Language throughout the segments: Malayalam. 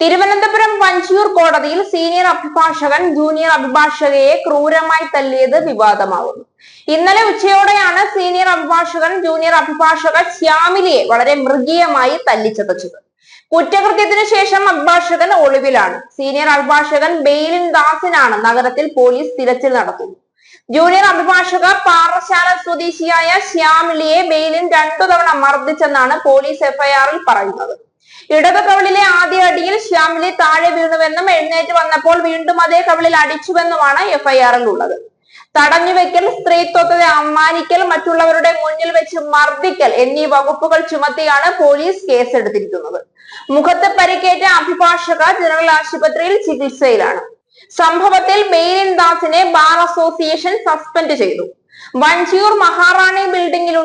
തിരുവനന്തപുരം വഞ്ചിയൂർ കോടതിയിൽ സീനിയർ അഭിഭാഷകൻ ജൂനിയർ അഭിഭാഷകയെ ക്രൂരമായി തല്ലിയത് വിവാദമാകുന്നു ഇന്നലെ ഉച്ചയോടെയാണ് സീനിയർ അഭിഭാഷകൻ ജൂനിയർ അഭിഭാഷക ശ്യാമിലിയെ വളരെ മൃഗീയമായി തല്ലിച്ചതച്ചത്. കുറ്റകൃത്യത്തിന് ശേഷം അഭിഭാഷകൻ ഒളിവിലാണ്. സീനിയർ അഭിഭാഷകൻ ബെയിലിൻ ദാസിനാണ് നഗരത്തിൽ പോലീസ് തിരച്ചിൽ നടത്തുന്നത്. ജൂനിയർ അഭിഭാഷക പാറശാല സ്വദേശിയായ ശ്യാമിലിയെ ബെയിലിൻ രണ്ടു തവണ മർദ്ദിച്ചെന്നാണ് പോലീസ് എഫ്ഐആറിൽ പറയുന്നത്. ഇടത് കവിളിലെ ആദ്യ അടിയിൽ ശ്യാമിലി താഴെ വീണുവെന്നും എഴുന്നേറ്റ് വന്നപ്പോൾ വീണ്ടും അതേ കവിളിൽ അടിച്ചുവെന്നുമാണ് എഫ്ഐആറിൽ ഉള്ളത് തടഞ്ഞുവെക്കൽ സ്ത്രീത്വത്തെ അപമാനിക്കൽ മറ്റുള്ളവരുടെ മുന്നിൽ വെച്ച് മർദ്ദിക്കൽ എന്നീ വകുപ്പുകൾ ചുമത്തിയാണ് പോലീസ് കേസെടുത്തിരിക്കുന്നത്. മുഖത്ത് പരിക്കേറ്റ അഭിഭാഷക ജനറൽ ആശുപത്രിയിൽ ചികിത്സയിലാണ്. സംഭവത്തിൽ ബെയിലിൻ ദാസിനെ ബാർ അസോസിയേഷൻ സസ്പെൻഡ് ചെയ്തു. വഞ്ചിയൂർ മഹാറാണി ബിൽഡിംഗിലുള്ള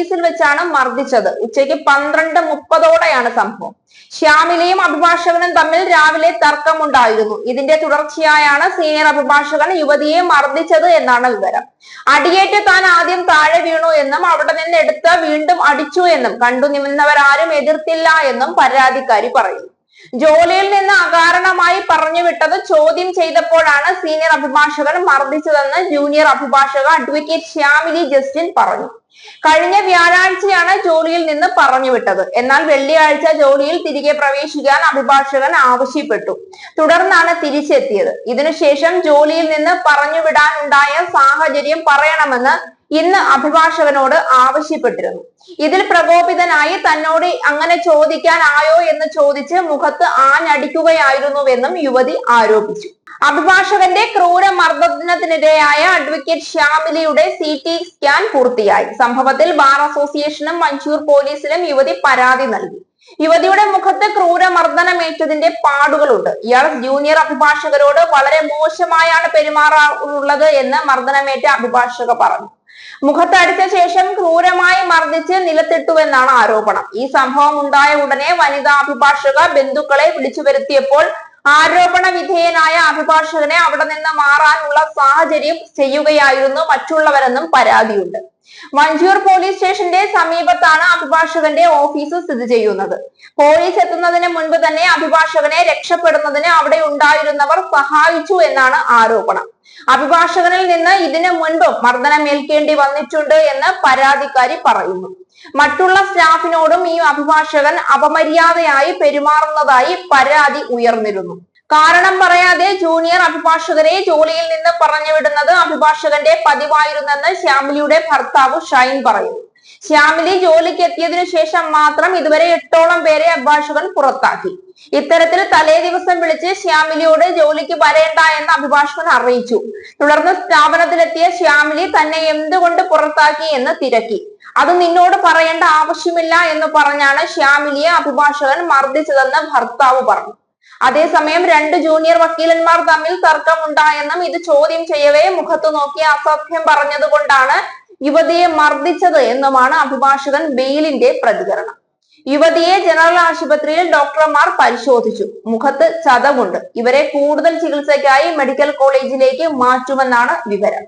ഓഫീസിൽ വെച്ചാണ് മർദ്ദിച്ചത്. ഉച്ചയ്ക്ക് പന്ത്രണ്ട് മുപ്പതോടെയാണ് സംഭവം. ശ്യാമിലയും അഭിഭാഷകനും തമ്മിൽ രാവിലെ തർക്കമുണ്ടായിരുന്നു. ഇതിന്റെ തുടർച്ചയായാണ് സീനിയർ അഭിഭാഷകൻ യുവതിയെ മർദ്ദിച്ചത് എന്നാണ് വിവരം. അടിയേറ്റ് താൻ ആദ്യം താഴെ വീണു എന്നും അവിടെ നിന്ന് എടുത്ത് വീണ്ടും അടിച്ചു എന്നും കണ്ടു നിന്നവരാരും എതിർത്തില്ല എന്നും പരാതിക്കാരി പറയുന്നു. ജോലിയിൽ നിന്ന് അകാരണമായി പറഞ്ഞു വിട്ടത് ചോദ്യം ചെയ്തപ്പോഴാണ് സീനിയർ അഭിഭാഷകൻ മർദ്ദിച്ചതെന്ന് ജൂനിയർ അഭിഭാഷക അഡ്വക്കേറ്റ് ശ്യാമിലി ജസ്റ്റിൻ പറഞ്ഞു. കഴിഞ്ഞ വ്യാഴാഴ്ചയാണ് ജോലിയിൽ നിന്ന് പറഞ്ഞു വിട്ടത്. എന്നാൽ വെള്ളിയാഴ്ച ജോലിയിൽ തിരികെ പ്രവേശിക്കാൻ അഭിഭാഷകൻ ആവശ്യപ്പെട്ടു. തുടർന്നാണ് തിരിച്ചെത്തിയത്. ഇതിനുശേഷം ജോലിയിൽ നിന്ന് പറഞ്ഞു വിടാനുണ്ടായ സാഹചര്യം പറയണമെന്ന് ഇന്ന് അഭിഭാഷകനോട് ആവശ്യപ്പെട്ടിരുന്നു. ഇതിൽ പ്രകോപിതനായി തന്നോട് അങ്ങനെ ചോദിക്കാൻ ആയോ എന്ന് ചോദിച്ച് മുഖത്ത് ആഞ്ഞടിക്കുകയായിരുന്നുവെന്നും യുവതി ആരോപിച്ചു. അഭിഭാഷകന്റെ ക്രൂര മർദ്ദത്തിനെതിരെയായ അഡ്വക്കേറ്റ് ശ്യാമിലിയുടെ സി ടി സ്കാൻ പൂർത്തിയായി. സംഭവത്തിൽ ബാർ അസോസിയേഷനും മഞ്ചൂർ പോലീസിലും യുവതി പരാതി നൽകി. യുവതിയുടെ മുഖത്ത് ക്രൂര മർദ്ദനമേറ്റതിന്റെ പാടുകളുണ്ട്. ഇയാൾ ജൂനിയർ അഭിഭാഷകരോട് വളരെ മോശമായാണ് പെരുമാറാറുള്ളത് എന്ന് മർദ്ദനമേറ്റ അഭിഭാഷക പറഞ്ഞു. മുഖത്തടിച്ച ശേഷം ക്രൂരമായി മർദ്ദിച്ച് നിലത്തിട്ടുവെന്നാണ് ആരോപണം. ഈ സംഭവം ഉണ്ടായ ഉടനെ വനിതാ അഭിഭാഷക ബന്ധുക്കളെ വിളിച്ചു വരുത്തിയപ്പോൾ ആരോപണ വിധേയനായ അഭിഭാഷകനെ അവിടെ നിന്ന് മാറാനുള്ള സാഹചര്യം ചെയ്യുകയായിരുന്നു മറ്റുള്ളവരെന്നും പരാതിയുണ്ട്. മഞ്ചൂർ പോലീസ് സ്റ്റേഷന്റെ സമീപത്താണ് അഭിഭാഷകന്റെ ഓഫീസ് സ്ഥിതി ചെയ്യുന്നത്. പോലീസ് എത്തുന്നതിന് മുൻപ് തന്നെ അഭിഭാഷകനെ രക്ഷപ്പെടുന്നതിന് അവിടെ ഉണ്ടായിരുന്നവർ സഹായിച്ചു എന്നാണ് ആരോപണം. അഭിഭാഷകനിൽ നിന്ന് ഇതിനു മുൻപും മർദ്ദനമേൽക്കേണ്ടി വന്നിട്ടുണ്ട് എന്ന് പരാതിക്കാരി പറയുന്നു. മറ്റുള്ള സ്റ്റാഫിനോടും ഈ അഭിഭാഷകൻ അപമര്യാദയായി പെരുമാറുന്നതായി പരാതി ഉയർന്നിരുന്നു. കാരണം പറയാതെ ജൂനിയർ അഭിഭാഷകരെ ജോലിയിൽ നിന്ന് പറഞ്ഞുവിടുന്നത് അഭിഭാഷകന്റെ പതിവായിരുന്നെന്ന് ശ്യാമിലിയുടെ ഭർത്താവ് ഷൈൻ പറയുന്നു. ശ്യാമിലി ജോലിക്ക് എത്തിയതിനു ശേഷം മാത്രം ഇതുവരെ എട്ടോളം പേരെ അഭിഭാഷകൻ പുറത്താക്കി. ഇത്തരത്തിൽ തലേ ദിവസം വിളിച്ച് ശ്യാമിലിയോട് ജോലിക്ക് വരേണ്ട എന്ന് അഭിഭാഷകൻ അറിയിച്ചു. തുടർന്ന് സ്ഥാപനത്തിലെത്തിയ ശ്യാമിലി തന്നെ എന്തുകൊണ്ട് പുറത്താക്കി എന്ന് തിരക്കി. അത് നിന്നോട് പറയേണ്ട ആവശ്യമില്ല എന്ന് പറഞ്ഞാണ് ശ്യാമിലിയെ അഭിഭാഷകൻ മർദ്ദിച്ചതെന്ന് ഭർത്താവ് പറഞ്ഞു. അതേസമയം രണ്ട് ജൂനിയർ വക്കീലന്മാർ തമ്മിൽ തർക്കമുണ്ടായെന്നും ഇത് ചോദ്യം ചെയ്യവേ മുഖത്തു നോക്കി അസഭ്യം പറഞ്ഞതുകൊണ്ടാണ് യുവതിയെ മർദ്ദിച്ചത് എന്നുമാണ് അഭിഭാഷകൻ ബെയിലിന്റെ പ്രതികരണം. യുവതിയെ ജനറൽ ആശുപത്രിയിൽ ഡോക്ടർമാർ പരിശോധിച്ചു. മുഖത്ത് ചതവുണ്ട്. ഇവരെ കൂടുതൽ ചികിത്സയ്ക്കായി മെഡിക്കൽ കോളേജിലേക്ക് മാറ്റുമെന്നാണ് വിവരം.